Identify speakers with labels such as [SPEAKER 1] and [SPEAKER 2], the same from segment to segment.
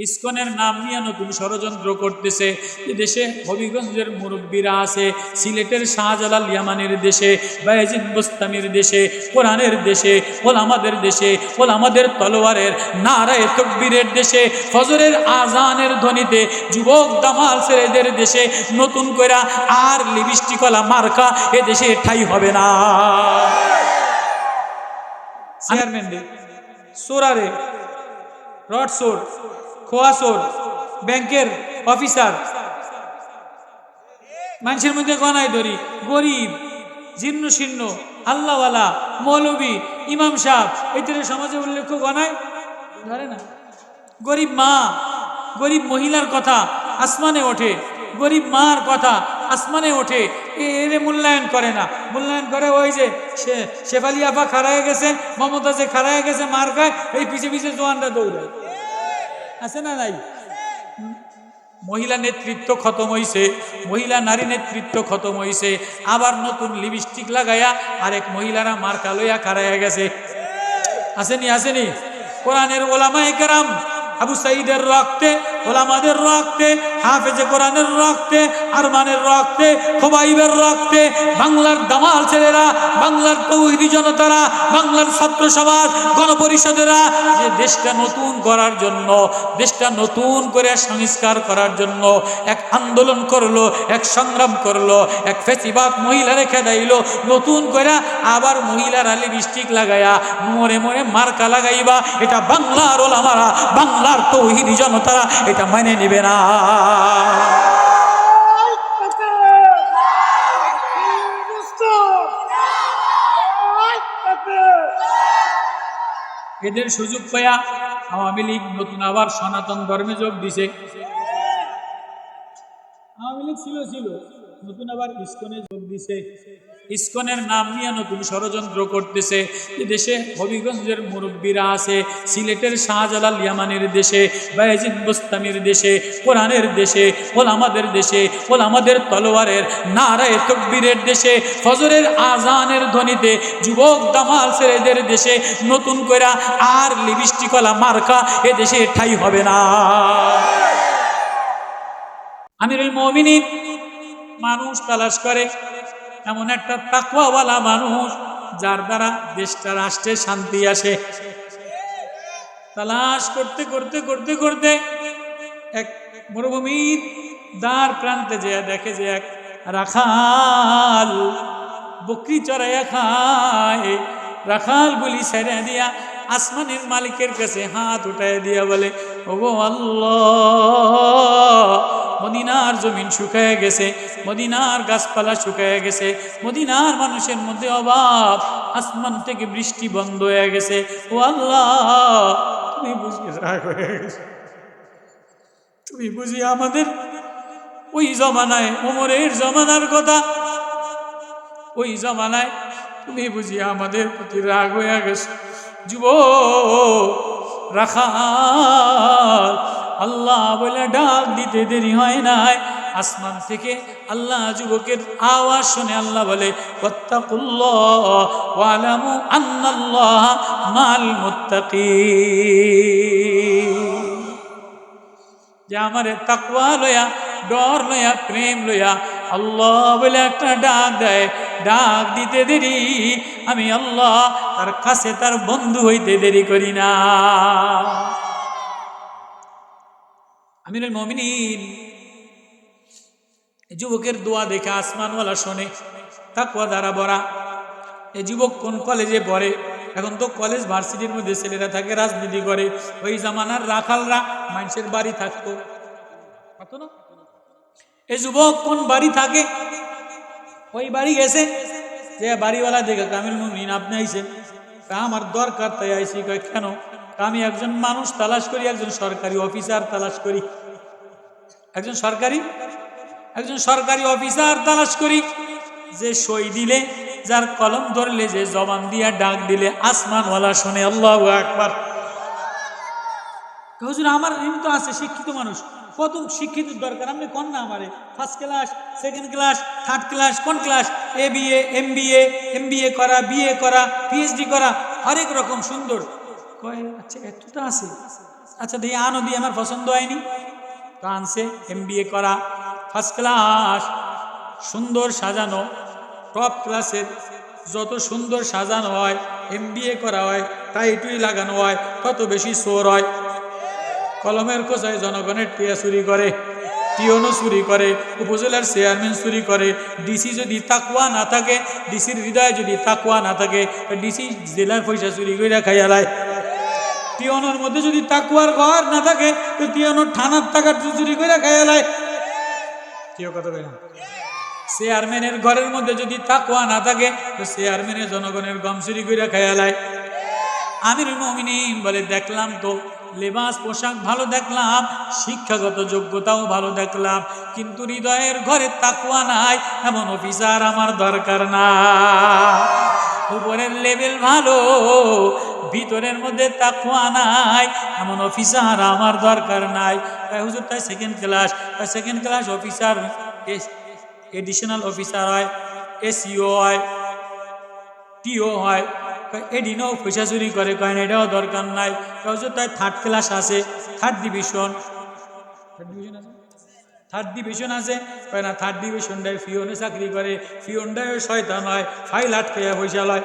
[SPEAKER 1] ইস্কনের নাম নিয়ে নতুন ষড়যন্ত্র করতেছে। দেশে হবিগঞ্জের মুরব্বীরা আছে সিলেটের শাহজালাল ইয়ামানের দেশে বায়াজিদ বোস্তামির দেশে কোরআনের দেশে ওলামাদের দেশে ওলামাদের তলোয়ারের নারায় তকবীরের দেশে ফজরের আজানের ধ্বনিতে যুবক দামাল ছেলেদের দেশে নতুন করে আর লিপস্টিকলা মার্কা এ দেশে ঠাই হবে না। চেয়ারম্যান রে সোরারে রড সোর। খোয়া সোর ব্যাংকের অফিসার। মানুষের মধ্যে গনায় ধরি গরিব জীর্ণ শীর্ণ আল্লাহওয়ালা, মৌলবী, ইমাম সাহ এদের সমাজে উল্লেখ্য গনায় ধরে না। গরিব মা, গরিব মহিলার কথা আসমানে ওঠে, গরিব মার কথা আসমানে ওঠে এরে মূল্যায়ন করে না। মূল্যায়ন করে ওই যে শেফালি আফা খাড়ায় গেছে মমতা যে খাড়ায় গেছে মার খায় এই পিছে পিছে জোয়ানরা দৌড়ায়। আছে না নাই? মহিলা নেতৃত্ব খতম হইছে, মহিলা নারী নেতৃত্ব খতম হইছে, আবার নতুন লিপস্টিক লাগাইয়া আরেক মহিলারা মার্কা লইয়া কারাইয়া গেছে। আসেনি আসেনি কোরআনের ওলামা একরাম আবু সাইদের রক্তে ওলামাদের রক্তে, হাফেজে কোরআনের রক্তে, আরমানের রক্তে, খোবাইবের রক্তে, বাংলার দামাল ছেলেরা, বাংলার তৌহিদি জনতারা, বাংলার ছাত্র সমাজ, গণপরিষদেরা, যে দেশটা নতুন করার জন্য, দেশটা নতুন করে সংস্কার করার জন্য এক আন্দোলন করল, এক সংগ্রাম করল, এক ফেসিবাদ মহিলা রেখে দিল, নতুন করে আবার মহিলার আলি বৃষ্টিক লাগাইয়া মরে মরে মার্কা লাগাইবা, এটা বাংলার ওলামারা, বাংলার তৌহিদি জনতারা এটা মানে নিবে না। এদের সুযোগ পাইয়া আওয়ামী লীগ নতুন আবার সনাতন ধর্মে যোগ দিছে। আওয়ামী লীগ ছিল ছিল। নতুন আবার ইস্কনে যোগ দিছে। ইস্কনের নাম নিয়ে নতুন ষড়যন্ত্র করতেছে। দেশে হবিগঞ্জের মুরব্বীরা আছে, সিলেটের শাহজালাল ইয়ামানের দেশে, বায়াজিদ বোস্তামির দেশে, কোরআনের দেশে ওলামাদের দেশে ওলামাদের তলোয়ারের, নারায় তকবীরের দেশে, ফজরের আজানের ধ্বনিতে যুবক দামাল ছেলেদের দেশে নতুন করে আর লিপস্টিকলা মার্কা এ দেশে ঠাই হবে না। আমিরুল মমিনিন মানুষ তালাশ করে। এমন একটা তাকওয়াওয়ালা মানুষ যার দ্বারা দেশটা, রাষ্ট্রে শান্তি আসে। তালাশ করতে করতে করতে করতে এক মরুভূমির দ্বার প্রান্তে যে দেখে যে এক রাখাল বকরি চড়াইয়া খায়। রাখাল বলি, ছেড়ে দিয়া আসমানের মালিকের কাছে হাত উঠায় দিয়া বলে, ওগো আল্লাহ মদিনার জমিন শুকায় গেছে, মদিনার গাছপালা শুকায় গেছে, মদিনার মানুষের মধ্যে অভাব, আসমান থেকে বৃষ্টি বন্ধ হয়ে গেছে। ও আল্লাহ, তুমি বুঝি রাগ হয়ে গেছে। তুমি বুঝি আমাদের ওই জমানায়, ওমরের জমানার কথা, ওই জমানায় তুমি বুঝি আমাদের প্রতি রাগ হয়ে গেছে। যুব রাখা আল্লাহ বলে ডাক দিতে দেরি হয় নাই। আসমান থেকে আল্লাহ যুবকের আওয়াজ শুনে আল্লাহ বলে মাল মুত্তাকিন। যে আমারে তাকওয়া লয়া ডর লয়া প্রেম লয়া আল্লাহ বলে একটা ডাক দেয়। ডাক দিতে দেরি, আমি আল্লাহ তার কাছে তার বন্ধু হইতে দেরি করি না। আমিরুল মমিনিন। যুবকের দোয়া দেখে আসমানওয়ালা শোনে তাকুয়া দ্বারা বরা এই যুবক কোন কলেজে পড়ে? এখন তো কলেজ, ভার্সিটির মধ্যে ছেলেরা থাকে, রাজনীতি করে। ওই জামানার রাখালরা মানুষের বাড়ি থাকতো। না? এই যুবক কোন বাড়ি থাকে? ওই বাড়ি গেছে? যে বাড়িওয়ালা দেখে কামিল মুমিন আপনি আইছেন? তা আমার দরকার, তাই আইসি কেন? তা আমি একজন মানুষ তালাশ করি, একজন সরকারি অফিসার তালাশ করি। একজন সরকারি? একজন সরকারি অফিসার তালাশ করি, যে সই দিলে, যার কলম ধরলে, যে জবান দিয়া ডাক দিলে, আসমানওয়ালা শোনে, আল্লাহ একবার হুজুর, আমার এমনি তো আছে, শিক্ষিত মানুষ। কত শিক্ষিত দরকার? আপনি কোন না আমারে? First class second class third class কোন class A B A M B A M B A করা বিএ করা পিএইচডি করা, হরেক রকম সুন্দর। কয় আচ্ছা এতটা আছে। আচ্ছা দিয়ে আনো দিয়ে আমার পছন্দ হয়নি। তো আনছে এম করা ফার্স্ট ক্লাস সুন্দর সাজানো টপ ক্লাসের যত সুন্দর সাজানো হয় এম করা হয় টাইটুই লাগানো হয়, তত বেশি সোর হয়। কলমের কোচায় জনগণের টিয়া চুরি করে টিওনও চুরি করে, উপজেলার চেয়ারম্যান চুরি করে ডিসি যদি তাকুয়া না থাকে ডিসির হৃদয়ে যদি তাকুয়া না থাকে ডিসি জেলার পয়সা চুরি করে খাইয়ালায় টিওনোর মধ্যে যদি তাকুয়ার ঘর না থাকে, তো টিওনোর থানার টাকা চুরি করে খাইয়ালায় কেউ কথা চেয়ারম্যানের ঘরের মধ্যে যদি তাকুয়া না থাকে, তো চেয়ারম্যানের জনগণের গম চুরি করে খাইয়ালায় আমির মমিনিন বলে, দেখলাম তো, লেবাস, পোশাক ভালো দেখলাম, শিক্ষাগত যোগ্যতাও ভালো দেখলাম, কিন্তু হৃদয়ের ঘরে তাকুয়া নাই, এমন অফিসার আমার দরকার না। উপরের লেভেল ভালো ভিতরের মধ্যে তা তাকুয়া নাই, এমন অফিসার আমার দরকার নাই। তাই হুজুর, তাই সেকেন্ড ক্লাস তাই second class officer additional officer হয় এসিও হয় টিও হয়। এডিনও পয়সা চুরি করে, কয় না, এটাও দরকার নাই। কাউজো তাই থার্ড ক্লাস আছে থার্ড ডিভিশন থার্ড ডিভিশন আছে? থার্ড ডিভিশন আছে? না থার্ড ডিভিশনটায় ফিওনে চাকরি করে ফিওনটায় শয়তান হয়, ফাইল আটকাইয়া পয়সা লয়।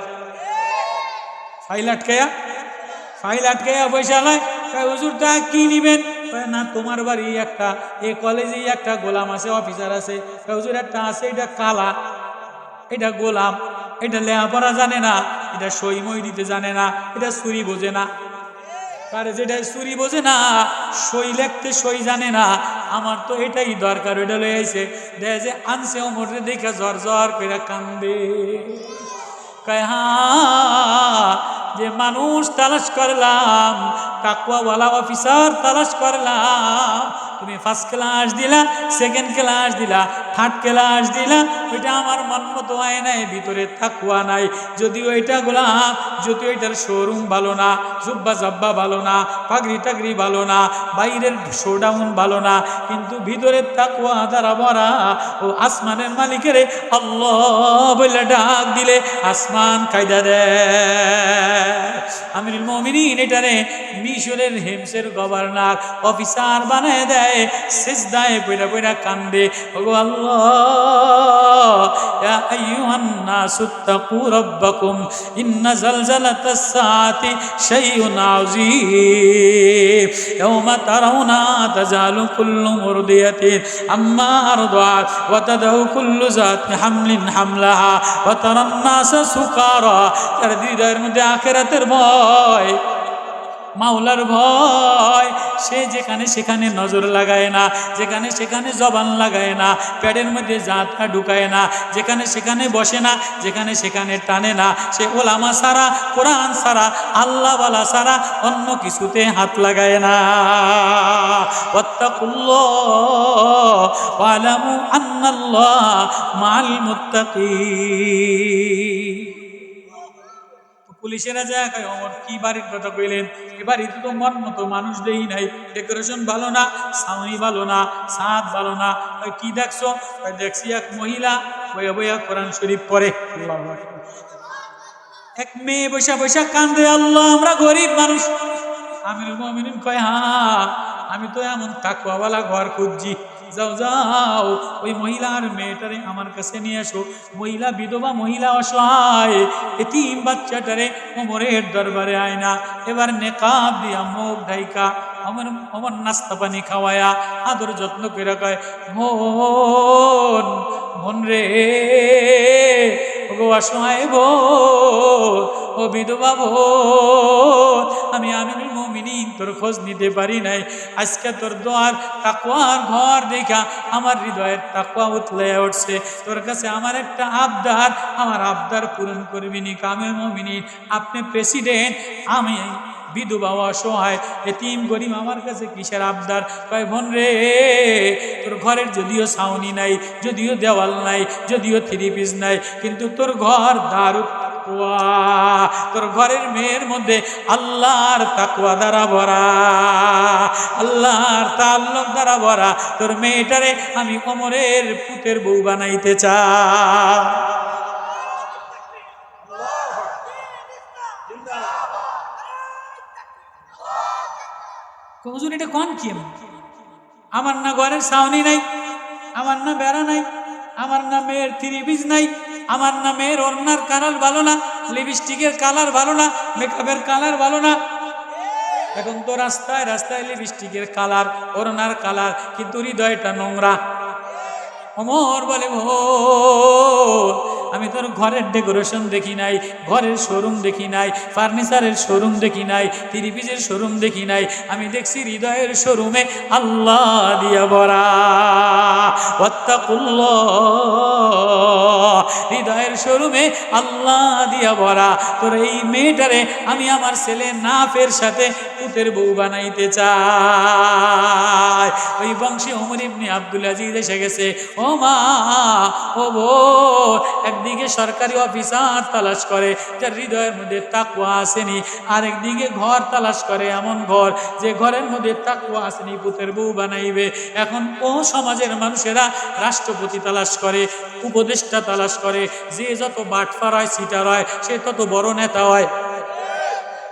[SPEAKER 1] ফাইল আটকাইয়া ফাইল আটকাইয়া পয়সা লয়? হুজুর, তা কি নিবেন? না, তোমার বাড়ি একটা, এ কলেজেই একটা গোলাম আছে অফিসার আছে। হুজুর, একটা আছে, এটা কালা, এটা গোলাম, এটা লেখাপড়া জানে না, এটা সই মই দিতে জানে না, এটা ছুরি বোঝে না। আরে, যেটা ছুরি বোঝে না, সই লিখতে সই জানে না, আমার তো এটাই দরকার, ওইটা লয়ে আইছে। দেখে যে, আনছে ওমরে দেখে জ্বর জ্বর করে কান্দে। কয়, হা যে মানুষ তালাশ করলাম কাকুয়াওয়ালা অফিসার তালাশ করলাম। তুমি ফার্স্ট ক্লাস দিলা সেকেন্ড ক্লাস দিলা থার্ড ক্লাস দিলা ওইটা আমার মন মতো হয় নাই, ভিতরে তাকুয়া নাই। যদিও এটা গোলাম, যদিও এটার শোরুম ভালো না, জুব্বা জাব্বা ভালো না, পাগড়ি টাগড়ি ভালো না, বাইরের শোডাউন ভালো না, কিন্তু ভিতরের তাকুয়া দ্বারা ভরা ও আসমানের মালিকের আল্লাহ বলে ডাক দিলে, আসমান কায়দা দেয় আমিরুল মমিনিন এটারে মিশরের হেমসের গভর্নর, অফিসার বানায় দেয় শেষ দায় পয়রা পয়রা কান্দে। ওগো আল্লাহ! ইয়া আইয়ুহান নাসু তাকু রাব্বাকুম ইন্না জালজালাতাস সাআতি শাইউন আযীম ইয়াওমা তারাউনা তাজালু কুল্লু মুরদিয়াতিন আম্মা আরদাত ওয়া তাদাউ কুল্লু জাতি হামলিন হামলাহা ওয়া তারান নাসা সুকারা তার হৃদয়ের মধ্যে আখেরাতের ভয় মাওলার ভয়। সে যেখানে সেখানে নজর লাগায় না, যেখানে সেখানে জবান লাগায় না, প্যাডের মধ্যে জাঁতটা ঢুকায় না, যেখানে সেখানে বসে না, যেখানে সেখানে টানে না। সে ওলামা সারা, কোরআন সারা, আল্লাহওয়ালা সারা, অন্য কিছুতে হাত লাগায় না। ওয়ালামু আন্নাল্লাহ মাল মুত্তাকিন। পুলিশেরা যায়, কয়, অমর, কি বাড়ির কথা কইলেন? এ বাড়িতে তো মন মতো মানুষ দেই নাই। ডেকোরেশন ভালো না সাউনি ভালো না সাঁত ভালো না। কি দেখছ? দেখছি এক মহিলা বইয়া বইয়া কোরআন শরীফ আকবার। এক মেয়ে বৈশা বৈশা কান্দে, আল্লাহ, আমরা গরিব মানুষ। আমির মমিনিন কয় হ্যাঁ আমি তো এমন তাকুয়াওয়ালা ঘর খুঁজছি। যাও যাও। ওই মহিলার মেয়েটারে আমার কাছে নিয়ে আসো মহিলা, বিধবা, মহিলা অসহায়। এতিম বাচ্চাটারে ওমরের দরবারে আয় না এবার নেকাব দিয়া মুখ ঢাইকা আমার আমার নাস্তা পানি খাওয়ায়া আদর যত্ন করে কয়, মন বোন রে। ওগো অসহায় বোন ও বিধবা আমি আমিনুল মুমিনিন, তোর খোঁজ নিতে পারি নাই। আজকে তোর দোয়ার তাকুয়ার ঘর দেখা, আমার হৃদয়ের তাকুয়া উতলে উঠছে। তোর কাছে আমার একটা আবদার, আমার আবদার পূরণ করবি নি মমিনী আপনি প্রেসিডেন্ট আমি বিধবা অসহায়। এতিম গরিব আমার কাছে কিসের আবদার? কয়, বোন রে, তোর ঘরের যদিও ছাউনি নাই, যদিও দেওয়াল নাই, যদিও থ্রি পিস নাই, কিন্তু তোর ঘর দারু তোর ঘরের মেয়ের মধ্যে আল্লাহর তাকুয়া দ্বারা ভরা। আল্লাহর তাল্লক দ্বারা ভরা। তোর মেয়েটারে আমি কোমরের পুতের বউ বানাইতে চাই। হুজুর, এটা কন কি? আমার না ঘরের সাউনি নাই, আমার না বেড়া নাই, আমার না মেয়ের ত্রিবিজ নাই, আমার না মেয়ের অন্যার কালার ভালো না, লিপস্টিকের কালার ভালো না, মেকআপের কালার ভালো না। এখন তো রাস্তায় রাস্তায় লিপস্টিকের কালার অরনার কালার, কিন্তু হৃদয়টা নোংরা। অমর বলে ভো আমি তোর ঘরের ডেকোরেশন দেখি নাই, ঘরের শোরুম দেখি নাই ফার্নিচারের শোরুম দেখি নাই ত্রিপিজের শোরুম দেখি নাই। আমি দেখছি হৃদয়ের শোরুমে আল্লাহ দিয়া বরা হৃদয়ের শোরুমে আল্লাহ দিয়া ভরা। তোর এই মেয়েটারে আমি আমার ছেলে নাফের সাথে পুতের বউ বানাইতে চাই। ওই বংশী ওমর ইবনে আব্দুল আজিজ এসে গেছে, ও মা, ও বো একদিকে সরকারি অফিসার তালাশ করে যার হৃদয়ের মধ্যে তাকুয়া আসেনি, আরেকদিকে ঘর তালাশ করে, এমন ঘর যে ঘরের মধ্যে তাকুয়া আসেনি, পুতের বউ বানাইবে। এখন ও সমাজের মানুষেরা রাষ্ট্রপতি তালাশ করে, উপদেষ্টা তালাশ করে, যে যত বাটফার হয়, সিটার হয়, সে তত বড় নেতা হয়।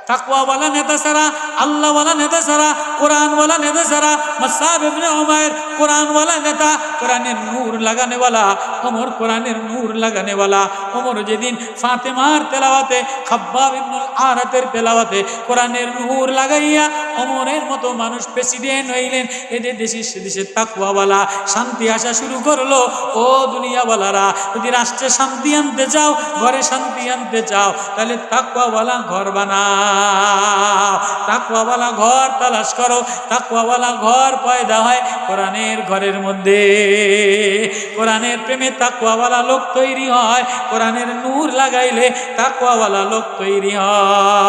[SPEAKER 1] তাকওয়াওয়ালা নেতা ছাড়া, আল্লাহওয়ালা নেতা ছাড়া, কোরআনওয়ালা নেতা ছাড়া, মাসাব ইবনে উমায়ের কোরআনওয়ালা নেতা কোরআনের নূর লাগানেওয়ালা, ওমর কোরআনের নূর লাগানেওয়ালা। ওমর যেদিন ফাতেমার তেলাওয়াতে, খাব্বাব ইবনুল আরাতের তেলাওয়াতে কোরআনের নূর লাগাইয়া ওমরের মতো মানুষ প্রেসিডেন্ট হইলেন এদের দেশে সে দেশে তাকুয়াওয়ালা শান্তি আসা শুরু করল। ও দুনিয়াওয়ালারা, যদি রাষ্ট্রে শান্তি আনতে চাও, ঘরে শান্তি আনতে চাও, তাহলে তাকুয়াওয়ালা ঘর বানাও। তাকুয়াওয়ালা ঘর তালাশ করো তাকুয়াওয়ালা ঘর পয়দা হয় কোরআনের ঘরের মধ্যে। কোরআনের প্রেমে তাকুয়াওয়ালা লোক তৈরি হয় কোরআনের নূর লাগাইলে তাকুয়াওয়ালা লোক তৈরি হয়।